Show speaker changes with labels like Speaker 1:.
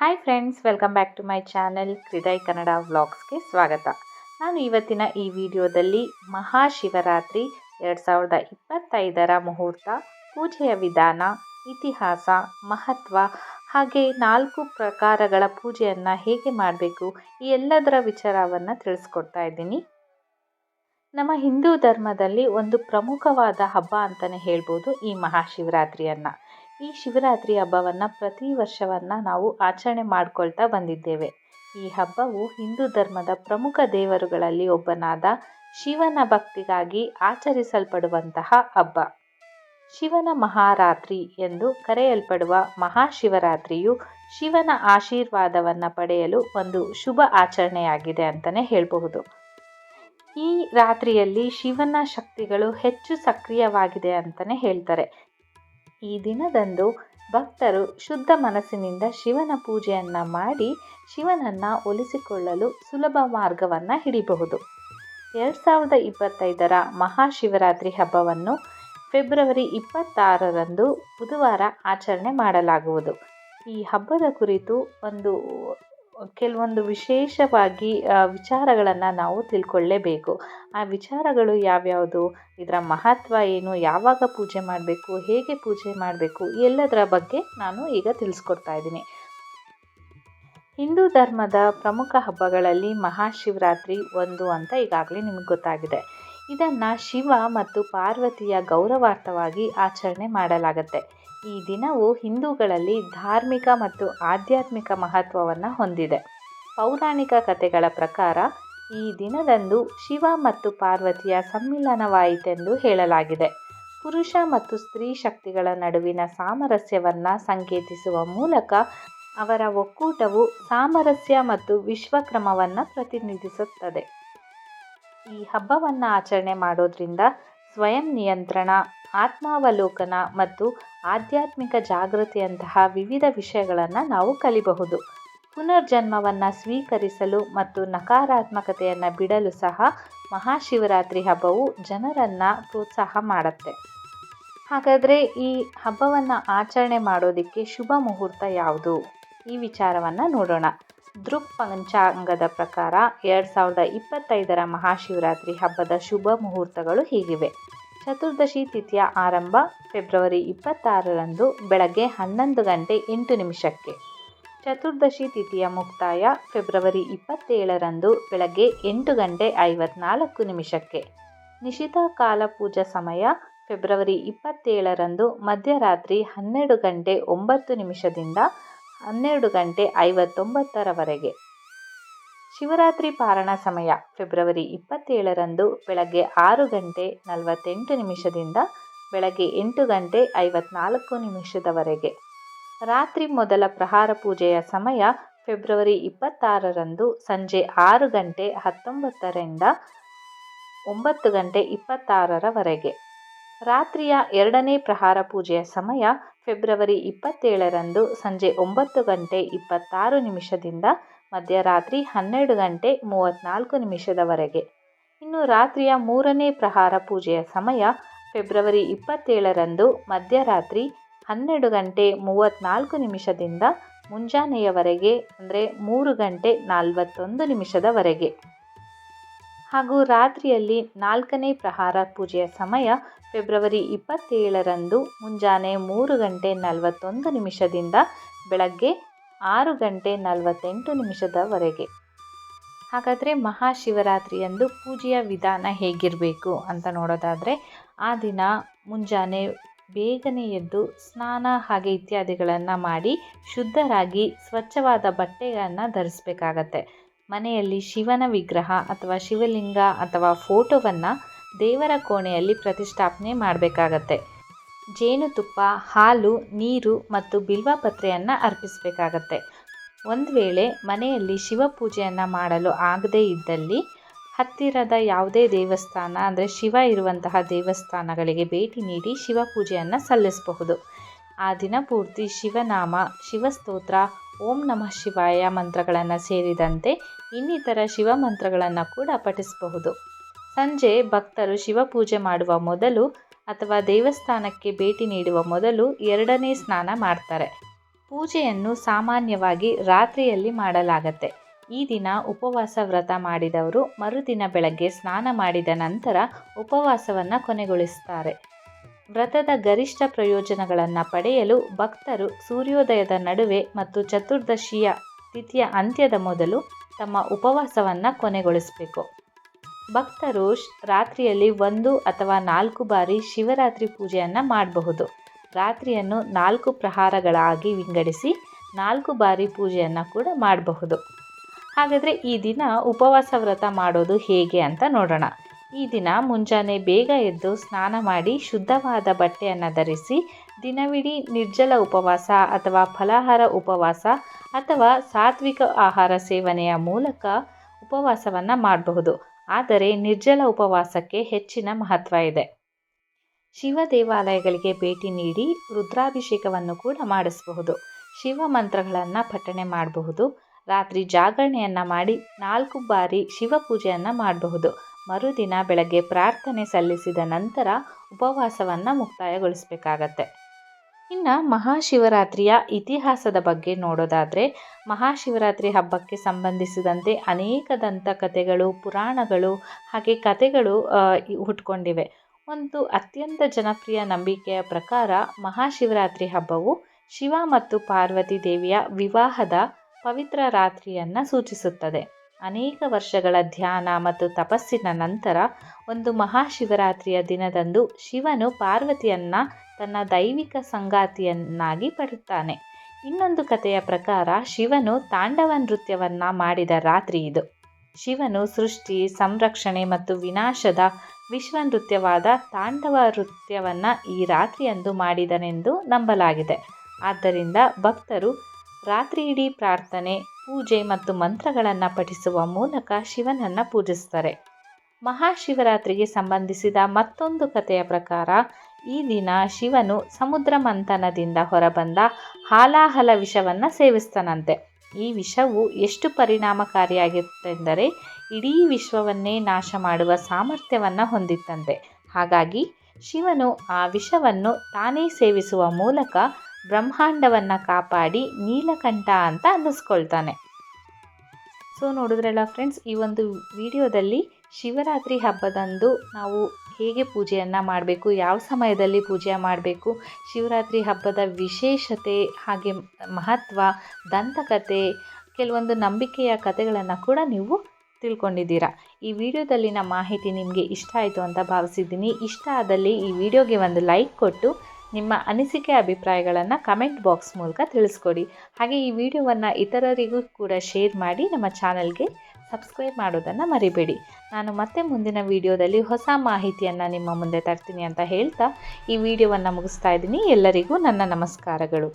Speaker 1: Hi friends welcome back to my channel Hriday Kannada ವ್ಲಾಗ್ಸ್ಗೆ ಸ್ವಾಗತ. ನಾನು ಇವತ್ತಿನ ಈ ವಿಡಿಯೋದಲ್ಲಿ ಮಹಾಶಿವರಾತ್ರಿ ಎರಡು ಸಾವಿರದ ಇಪ್ಪತ್ತೈದರ ಮುಹೂರ್ತ, ಪೂಜೆಯ ವಿಧಾನ, ಇತಿಹಾಸ, ಮಹತ್ವ ಹಾಗೆ ನಾಲ್ಕು ಪ್ರಕಾರಗಳ ಪೂಜೆಯನ್ನು ಹೇಗೆ ಮಾಡಬೇಕು ಈ ಎಲ್ಲದರ ವಿಚಾರವನ್ನು ತಿಳಿಸ್ಕೊಡ್ತಾ ಇದ್ದೀನಿ. ನಮ್ಮ ಹಿಂದೂ ಧರ್ಮದಲ್ಲಿ ಒಂದು ಪ್ರಮುಖವಾದ ಹಬ್ಬ ಅಂತಲೇ ಹೇಳ್ಬೋದು ಈ ಮಹಾಶಿವರಾತ್ರಿಯನ್ನು. ಈ ಶಿವರಾತ್ರಿ ಹಬ್ಬವನ್ನು ಪ್ರತಿ ವರ್ಷವನ್ನು ನಾವು ಆಚರಣೆ ಮಾಡಿಕೊಳ್ತಾ ಬಂದಿದ್ದೇವೆ. ಈ ಹಬ್ಬವು ಹಿಂದೂ ಧರ್ಮದ ಪ್ರಮುಖ ದೇವರುಗಳಲ್ಲಿ ಒಬ್ಬನಾದ ಶಿವನ ಭಕ್ತಿಗಾಗಿ ಆಚರಿಸಲ್ಪಡುವಂತಹ ಹಬ್ಬ. ಶಿವನ ಮಹಾರಾತ್ರಿ ಎಂದು ಕರೆಯಲ್ಪಡುವ ಮಹಾಶಿವರಾತ್ರಿಯು ಶಿವನ ಆಶೀರ್ವಾದವನ್ನು ಪಡೆಯಲು ಒಂದು ಶುಭ ಆಚರಣೆಯಾಗಿದೆ ಅಂತಲೇ ಹೇಳಬಹುದು. ಈ ರಾತ್ರಿಯಲ್ಲಿ ಶಿವನ ಶಕ್ತಿಗಳು ಹೆಚ್ಚು ಸಕ್ರಿಯವಾಗಿದೆ ಅಂತಲೇ ಹೇಳ್ತಾರೆ. ಈ ದಿನದಂದು ಭಕ್ತರು ಶುದ್ಧ ಮನಸ್ಸಿನಿಂದ ಶಿವನ ಪೂಜೆಯನ್ನು ಮಾಡಿ ಶಿವನನ್ನು ಒಲಿಸಿಕೊಳ್ಳಲು ಸುಲಭ ಮಾರ್ಗವನ್ನು ಹಿಡಿಬಹುದು. ಎರಡು ಸಾವಿರದ ಇಪ್ಪತ್ತೈದರ ಮಹಾಶಿವರಾತ್ರಿ ಹಬ್ಬವನ್ನು ಫೆಬ್ರವರಿ ಇಪ್ಪತ್ತಾರರಂದು ಬುಧವಾರ ಆಚರಣೆ ಮಾಡಲಾಗುವುದು. ಈ ಹಬ್ಬದ ಕುರಿತು ಒಂದು ಕೆಲವೊಂದು ವಿಶೇಷವಾಗಿ ವಿಚಾರಗಳನ್ನು ನಾವು ತಿಳ್ಕೊಳ್ಳೇಬೇಕು. ಆ ವಿಚಾರಗಳು ಯಾವ್ಯಾವುದು? ಇದರ ಮಹತ್ವ ಏನು? ಯಾವಾಗ ಪೂಜೆ ಮಾಡಬೇಕು? ಹೇಗೆ ಪೂಜೆ ಮಾಡಬೇಕು? ಎಲ್ಲದರ ಬಗ್ಗೆ ನಾನು ಈಗ ತಿಳಿಸ್ಕೊಡ್ತಾ ಇದ್ದೀನಿ. ಹಿಂದೂ ಧರ್ಮದ ಪ್ರಮುಖ ಹಬ್ಬಗಳಲ್ಲಿ ಮಹಾಶಿವರಾತ್ರಿ ಒಂದು ಅಂತ ಈಗಾಗಲೇ ನಿಮಗೆ ಗೊತ್ತಾಗಿದೆ. ಇದನ್ನು ಶಿವ ಮತ್ತು ಪಾರ್ವತಿಯ ಗೌರವಾರ್ಥವಾಗಿ ಆಚರಣೆ ಮಾಡಲಾಗುತ್ತೆ. ಈ ದಿನವು ಹಿಂದೂಗಳಲ್ಲಿ ಧಾರ್ಮಿಕ ಮತ್ತು ಆಧ್ಯಾತ್ಮಿಕ ಮಹತ್ವವನ್ನು ಹೊಂದಿದೆ. ಪೌರಾಣಿಕ ಕಥೆಗಳ ಪ್ರಕಾರ ಈ ದಿನದಂದು ಶಿವ ಮತ್ತು ಪಾರ್ವತಿಯ ಸಮ್ಮಿಲನವಾಯಿತೆಂದು ಹೇಳಲಾಗಿದೆ. ಪುರುಷ ಮತ್ತು ಸ್ತ್ರೀ ಶಕ್ತಿಗಳ ನಡುವಿನ ಸಾಮರಸ್ಯವನ್ನು ಸಂಕೇತಿಸುವ ಮೂಲಕ ಅವರ ಒಕ್ಕೂಟವು ಸಾಮರಸ್ಯ ಮತ್ತು ವಿಶ್ವಕ್ರಮವನ್ನು ಪ್ರತಿನಿಧಿಸುತ್ತದೆ. ಈ ಹಬ್ಬವನ್ನು ಆಚರಣೆ ಮಾಡೋದ್ರಿಂದ ಸ್ವಯಂ ನಿಯಂತ್ರಣ, ಆತ್ಮಾವಲೋಕನ ಮತ್ತು ಆಧ್ಯಾತ್ಮಿಕ ಜಾಗೃತಿಯಂತಹ ವಿವಿಧ ವಿಷಯಗಳನ್ನು ನಾವು ಕಲಿಬಹುದು. ಪುನರ್ಜನ್ಮವನ್ನು ಸ್ವೀಕರಿಸಲು ಮತ್ತು ನಕಾರಾತ್ಮಕತೆಯನ್ನು ಬಿಡಲು ಸಹ ಮಹಾಶಿವರಾತ್ರಿ ಹಬ್ಬವು ಜನರನ್ನು ಪ್ರೋತ್ಸಾಹ ಮಾಡುತ್ತೆ. ಹಾಗಾದರೆ ಈ ಹಬ್ಬವನ್ನು ಆಚರಣೆ ಮಾಡೋದಕ್ಕೆ ಶುಭ ಮುಹೂರ್ತ ಯಾವುದು? ಈ ವಿಚಾರವನ್ನು ನೋಡೋಣ. ದೃಕ್ ಪಂಚಾಂಗದ ಪ್ರಕಾರ ಎರಡು ಸಾವಿರದ ಇಪ್ಪತ್ತೈದರ ಮಹಾಶಿವರಾತ್ರಿ ಹಬ್ಬದ ಶುಭ ಮುಹೂರ್ತಗಳು ಹೀಗಿವೆ. ಚತುರ್ದಶಿ ತಿಥಿಯ ಆರಂಭ ಫೆಬ್ರವರಿ ಇಪ್ಪತ್ತಾರರಂದು ಬೆಳಗ್ಗೆ ಹನ್ನೊಂದು ಗಂಟೆ ಎಂಟು ನಿಮಿಷಕ್ಕೆ. ಚತುರ್ದಶಿ ತಿಥಿಯ ಮುಕ್ತಾಯ ಫೆಬ್ರವರಿ ಇಪ್ಪತ್ತೇಳರಂದು ಬೆಳಗ್ಗೆ ಎಂಟು ಗಂಟೆ ಐವತ್ನಾಲ್ಕು ನಿಮಿಷಕ್ಕೆ. ನಿಶಿತ ಕಾಲ ಪೂಜಾ ಸಮಯ ಫೆಬ್ರವರಿ ಇಪ್ಪತ್ತೇಳರಂದು ಮಧ್ಯರಾತ್ರಿ ಹನ್ನೆರಡು ಗಂಟೆ ಒಂಬತ್ತು ನಿಮಿಷದಿಂದ ಹನ್ನೆರಡು ಗಂಟೆ ಐವತ್ತೊಂಬತ್ತರವರೆಗೆ. ಶಿವರಾತ್ರಿ ಪಾರಣ ಸಮಯ, ಫೆಬ್ರವರಿ ಇಪ್ಪತ್ತೇಳರಂದು ಬೆಳಗ್ಗೆ ಆರು ಗಂಟೆ ನಲವತ್ತೆಂಟು ನಿಮಿಷದಿಂದ ಬೆಳಗ್ಗೆ ಎಂಟು ಗಂಟೆ ಐವತ್ನಾಲ್ಕು ನಿಮಿಷದವರೆಗೆ. ರಾತ್ರಿ ಮೊದಲ ಪ್ರಹಾರ ಪೂಜೆಯ ಸಮಯ, ಫೆಬ್ರವರಿ ಇಪ್ಪತ್ತಾರರಂದು ಸಂಜೆ ಆರು ಗಂಟೆ ಹತ್ತೊಂಬತ್ತರಿಂದ ಒಂಬತ್ತು ಗಂಟೆ ಇಪ್ಪತ್ತಾರರವರೆಗೆ. ರಾತ್ರಿಯ ಎರಡನೇ ಪ್ರಹಾರ ಪೂಜೆಯ ಸಮಯ, ಫೆಬ್ರವರಿ ಇಪ್ಪತ್ತೇಳರಂದು ಸಂಜೆ ಒಂಬತ್ತು ಗಂಟೆ ಇಪ್ಪತ್ತಾರು ನಿಮಿಷದಿಂದ ಮಧ್ಯರಾತ್ರಿ ಹನ್ನೆರಡು ಗಂಟೆ ಮೂವತ್ತ್ನಾಲ್ಕು ನಿಮಿಷದವರೆಗೆ. ಇನ್ನು ರಾತ್ರಿಯ ಮೂರನೇ ಪ್ರಹಾರ ಪೂಜೆಯ ಸಮಯ ಫೆಬ್ರವರಿ ಇಪ್ಪತ್ತೇಳರಂದು ಮಧ್ಯರಾತ್ರಿ ಹನ್ನೆರಡು ಗಂಟೆ ಮೂವತ್ತ್ನಾಲ್ಕು ನಿಮಿಷದಿಂದ ಮುಂಜಾನೆಯವರೆಗೆ, ಅಂದರೆ ಮೂರು ಗಂಟೆ ನಲವತ್ತೊಂದು ನಿಮಿಷದವರೆಗೆ. ಹಾಗೂ ರಾತ್ರಿಯಲ್ಲಿ ನಾಲ್ಕನೇ ಪ್ರಹಾರ ಪೂಜೆಯ ಸಮಯ ಫೆಬ್ರವರಿ ಇಪ್ಪತ್ತೇಳರಂದು ಮುಂಜಾನೆ ಮೂರು ಗಂಟೆ ನಲವತ್ತೊಂದು ನಿಮಿಷದಿಂದ ಬೆಳಗ್ಗೆ ಆರು ಗಂಟೆ ನಲವತ್ತೆಂಟು ನಿಮಿಷದವರೆಗೆ. ಹಾಗಾದರೆ ಮಹಾಶಿವರಾತ್ರಿಯಂದು ಪೂಜೆಯ ವಿಧಾನ ಹೇಗಿರಬೇಕು ಅಂತ ನೋಡೋದಾದರೆ, ಆ ದಿನ ಮುಂಜಾನೆ ಬೇಗನೆ ಎದ್ದು ಸ್ನಾನ ಹಾಗೆ ಇತ್ಯಾದಿಗಳನ್ನು ಮಾಡಿ ಶುದ್ಧರಾಗಿ ಸ್ವಚ್ಛವಾದ ಬಟ್ಟೆಗಳನ್ನು ಧರಿಸಬೇಕಾಗತ್ತೆ. ಮನೆಯಲ್ಲಿ ಶಿವನ ವಿಗ್ರಹ ಅಥವಾ ಶಿವಲಿಂಗ ಅಥವಾ ಫೋಟೋವನ್ನು ದೇವರ ಕೋಣೆಯಲ್ಲಿ ಪ್ರತಿಷ್ಠಾಪನೆ ಮಾಡಬೇಕಾಗತ್ತೆ. ಜೇನುತುಪ್ಪ, ಹಾಲು, ನೀರು ಮತ್ತು ಬಿಲ್ವಪತ್ರೆಯನ್ನು ಅರ್ಪಿಸಬೇಕಾಗತ್ತೆ. ಒಂದು ವೇಳೆ ಮನೆಯಲ್ಲಿ ಶಿವಪೂಜೆಯನ್ನು ಮಾಡಲು ಆಗದೇ ಇದ್ದಲ್ಲಿ ಹತ್ತಿರದ ಯಾವುದೇ ದೇವಸ್ಥಾನ ಅಂದರೆ ಶಿವ ಇರುವಂತಹ ದೇವಸ್ಥಾನಗಳಿಗೆ ಭೇಟಿ ನೀಡಿ ಶಿವಪೂಜೆಯನ್ನು ಸಲ್ಲಿಸಬಹುದು. ಆ ದಿನ ಪೂರ್ತಿ ಶಿವನಾಮ, ಶಿವಸ್ತೋತ್ರ, ಓಂ ನಮಃ ಶಿವಾಯ ಮಂತ್ರಗಳನ್ನು ಸೇರಿದಂತೆ ಇನ್ನಿತರ ಶಿವ ಮಂತ್ರಗಳನ್ನು ಕೂಡ ಪಠಿಸಬಹುದು. ಸಂಜೆ ಭಕ್ತರು ಶಿವಪೂಜೆ ಮಾಡುವ ಮೊದಲು ಅಥವಾ ದೇವಸ್ಥಾನಕ್ಕೆ ಭೇಟಿ ನೀಡುವ ಮೊದಲು ಎರಡನೇ ಸ್ನಾನ ಮಾಡ್ತಾರೆ. ಪೂಜೆಯನ್ನು ಸಾಮಾನ್ಯವಾಗಿ ರಾತ್ರಿಯಲ್ಲಿ ಮಾಡಲಾಗತ್ತೆ. ಈ ದಿನ ಉಪವಾಸ ವ್ರತ ಮಾಡಿದವರು ಮರುದಿನ ಬೆಳಗ್ಗೆ ಸ್ನಾನ ಮಾಡಿದ ನಂತರ ಉಪವಾಸವನ್ನು ಕೊನೆಗೊಳಿಸ್ತಾರೆ. ವ್ರತದ ಗರಿಷ್ಠ ಪ್ರಯೋಜನಗಳನ್ನು ಪಡೆಯಲು ಭಕ್ತರು ಸೂರ್ಯೋದಯದ ನಡುವೆ ಮತ್ತು ಚತುರ್ದಶಿಯ ತಿಥಿಯ ಅಂತ್ಯದ ಮೊದಲು ತಮ್ಮ ಉಪವಾಸವನ್ನು ಕೊನೆಗೊಳಿಸಬೇಕು. ಭಕ್ತರು ರಾತ್ರಿಯಲ್ಲಿ ಒಂದು ಅಥವಾ ನಾಲ್ಕು ಬಾರಿ ಶಿವರಾತ್ರಿ ಪೂಜೆಯನ್ನು ಮಾಡಬಹುದು. ರಾತ್ರಿಯನ್ನು ನಾಲ್ಕು ಪ್ರಹಾರಗಳಾಗಿ ವಿಂಗಡಿಸಿ ನಾಲ್ಕು ಬಾರಿ ಪೂಜೆಯನ್ನು ಕೂಡ ಮಾಡಬಹುದು. ಹಾಗಾದರೆ ಈ ದಿನ ಉಪವಾಸ ವ್ರತ ಮಾಡೋದು ಹೇಗೆ ಅಂತ ನೋಡೋಣ. ಈ ದಿನ ಮುಂಜಾನೆ ಬೇಗ ಎದ್ದು ಸ್ನಾನ ಮಾಡಿ ಶುದ್ಧವಾದ ಬಟ್ಟೆಯನ್ನು ಧರಿಸಿ ದಿನವಿಡೀ ನಿರ್ಜಲ ಉಪವಾಸ ಅಥವಾ ಫಲಾಹಾರ ಉಪವಾಸ ಅಥವಾ ಸಾತ್ವಿಕ ಆಹಾರ ಸೇವನೆಯ ಮೂಲಕ ಉಪವಾಸವನ್ನು ಮಾಡಬಹುದು. ಆದರೆ ನಿರ್ಜಲ ಉಪವಾಸಕ್ಕೆ ಹೆಚ್ಚಿನ ಮಹತ್ವ ಇದೆ. ಶಿವ ದೇವಾಲಯಗಳಿಗೆ ಭೇಟಿ ನೀಡಿ ರುದ್ರಾಭಿಷೇಕವನ್ನು ಕೂಡ ಮಾಡಿಸಬಹುದು. ಶಿವ ಮಂತ್ರಗಳನ್ನು ಪಠಣೆ ಮಾಡಬಹುದು. ರಾತ್ರಿ ಜಾಗರಣೆಯನ್ನು ಮಾಡಿ ನಾಲ್ಕು ಬಾರಿ ಶಿವ ಪೂಜೆಯನ್ನು ಮಾಡಬಹುದು. ಮರುದಿನ ಬೆಳಗ್ಗೆ ಪ್ರಾರ್ಥನೆ ಸಲ್ಲಿಸಿದ ನಂತರ ಉಪವಾಸವನ್ನು ಮುಕ್ತಾಯಗೊಳಿಸಬೇಕಾಗತ್ತೆ. ಇನ್ನು ಮಹಾಶಿವರಾತ್ರಿಯ ಇತಿಹಾಸದ ಬಗ್ಗೆ ನೋಡೋದಾದರೆ, ಮಹಾಶಿವರಾತ್ರಿ ಹಬ್ಬಕ್ಕೆ ಸಂಬಂಧಿಸಿದಂತೆ ಅನೇಕ ದಂತಕಥೆಗಳು, ಪುರಾಣಗಳು, ಹಾಗೆ ಕಥೆಗಳು ಹುಟ್ಕೊಂಡಿವೆ. ಒಂದು ಅತ್ಯಂತ ಜನಪ್ರಿಯ ನಂಬಿಕೆಯ ಪ್ರಕಾರ ಮಹಾಶಿವರಾತ್ರಿ ಹಬ್ಬವು ಶಿವ ಮತ್ತು ಪಾರ್ವತಿ ದೇವಿಯ ವಿವಾಹದ ಪವಿತ್ರ ರಾತ್ರಿಯನ್ನು ಸೂಚಿಸುತ್ತದೆ. ಅನೇಕ ವರ್ಷಗಳ ಧ್ಯಾನ ಮತ್ತು ತಪಸ್ಸಿನ ನಂತರ ಒಂದು ಮಹಾಶಿವರಾತ್ರಿಯ ದಿನದಂದು ಶಿವನು ಪಾರ್ವತಿಯನ್ನು ತನ್ನ ದೈವಿಕ ಸಂಗಾತಿಯನ್ನಾಗಿ ಪಡುತ್ತಾನೆ ಇನ್ನೊಂದು ಕಥೆಯ ಪ್ರಕಾರ ಶಿವನು ತಾಂಡವ ನೃತ್ಯವನ್ನು ಮಾಡಿದ ರಾತ್ರಿ ಇದು. ಶಿವನು ಸೃಷ್ಟಿ, ಸಂರಕ್ಷಣೆ ಮತ್ತು ವಿನಾಶದ ವಿಶ್ವ ನೃತ್ಯವಾದ ತಾಂಡವ ನೃತ್ಯವನ್ನು ಈ ರಾತ್ರಿಯಂದು ಮಾಡಿದನೆಂದು ನಂಬಲಾಗಿದೆ. ಆದ್ದರಿಂದ ಭಕ್ತರು ರಾತ್ರಿಯಿಡೀ ಪ್ರಾರ್ಥನೆ ಪೂಜೆ ಮತ್ತು ಮಂತ್ರಗಳನ್ನು ಪಠಿಸುವ ಮೂಲಕ ಶಿವನನ್ನು ಪೂಜಿಸ್ತಾರೆ. ಮಹಾಶಿವರಾತ್ರಿಗೆ ಸಂಬಂಧಿಸಿದ ಮತ್ತೊಂದು ಕಥೆಯ ಪ್ರಕಾರ, ಈ ದಿನ ಶಿವನು ಸಮುದ್ರ ಮಂಥನದಿಂದ ಹೊರಬಂದ ಹಾಲಾಹಲ ವಿಷವನ್ನು ಸೇವಿಸ್ತಾನಂತೆ. ಈ ವಿಷವು ಎಷ್ಟು ಪರಿಣಾಮಕಾರಿಯಾಗಿತ್ತೆಂದರೆ, ಇಡೀ ವಿಶ್ವವನ್ನೇ ನಾಶ ಮಾಡುವ ಸಾಮರ್ಥ್ಯವನ್ನು ಹೊಂದಿತ್ತಂತೆ. ಹಾಗಾಗಿ, ಶಿವನು ಆ ವಿಷವನ್ನು ತಾನೇ ಸೇವಿಸುವ ಮೂಲಕ ಬ್ರಹ್ಮಾಂಡವನ್ನು ಕಾಪಾಡಿ ನೀಲಕಂಠ ಅಂತ ಅನ್ನಿಸ್ಕೊಳ್ತಾನೆ. ಸೊ ನೋಡಿದ್ರಲ್ಲ ಫ್ರೆಂಡ್ಸ್ ಈ ಒಂದು ವಿಡಿಯೋದಲ್ಲಿ ಶಿವರಾತ್ರಿ ಹಬ್ಬದಂದು ನಾವು ಹೇಗೆ ಪೂಜೆಯನ್ನು ಮಾಡಬೇಕು, ಯಾವ ಸಮಯದಲ್ಲಿ ಪೂಜೆ ಮಾಡಬೇಕು, ಶಿವರಾತ್ರಿ ಹಬ್ಬದ ವಿಶೇಷತೆ, ಹಾಗೆ ಮಹತ್ವ, ದಂತಕತೆ, ಕೆಲವೊಂದು ನಂಬಿಕೆಯ ಕಥೆಗಳನ್ನು ಕೂಡ ನೀವು ತಿಳ್ಕೊಂಡಿದ್ದೀರಾ. ಈ ವಿಡಿಯೋದಲ್ಲಿನ ಮಾಹಿತಿ ನಿಮಗೆ ಇಷ್ಟ ಆಯಿತು ಅಂತ ಭಾವಿಸಿದ್ದೀನಿ. ಇಷ್ಟ ಆದಲ್ಲಿ ಈ ವಿಡಿಯೋಗೆ ಒಂದು ಲೈಕ್ ಕೊಟ್ಟು ನಿಮ್ಮ ಅನಿಸಿಕೆ ಅಭಿಪ್ರಾಯಗಳನ್ನು ಕಮೆಂಟ್ ಬಾಕ್ಸ್ ಮೂಲಕ ತಿಳಿಸ್ಕೊಡಿ. ಹಾಗೆ ಈ ವಿಡಿಯೋವನ್ನು ಇತರರಿಗೂ ಕೂಡ ಶೇರ್ ಮಾಡಿ ನಮ್ಮ ಚಾನಲ್ಗೆ ಸಬ್ಸ್ಕ್ರೈಬ್ ಮಾಡೋದನ್ನು ಮರಿಬೇಡಿ. ನಾನು ಮತ್ತೆ ಮುಂದಿನ ವಿಡಿಯೋದಲ್ಲಿ ಹೊಸ ಮಾಹಿತಿಯನ್ನು ನಿಮ್ಮ ಮುಂದೆ ತರ್ತೀನಿ ಅಂತ ಹೇಳ್ತಾ ಈ ವಿಡಿಯೋವನ್ನು ಮುಗಿಸ್ತಾ ಇದ್ದೀನಿ. ಎಲ್ಲರಿಗೂ ನನ್ನ ನಮಸ್ಕಾರಗಳು.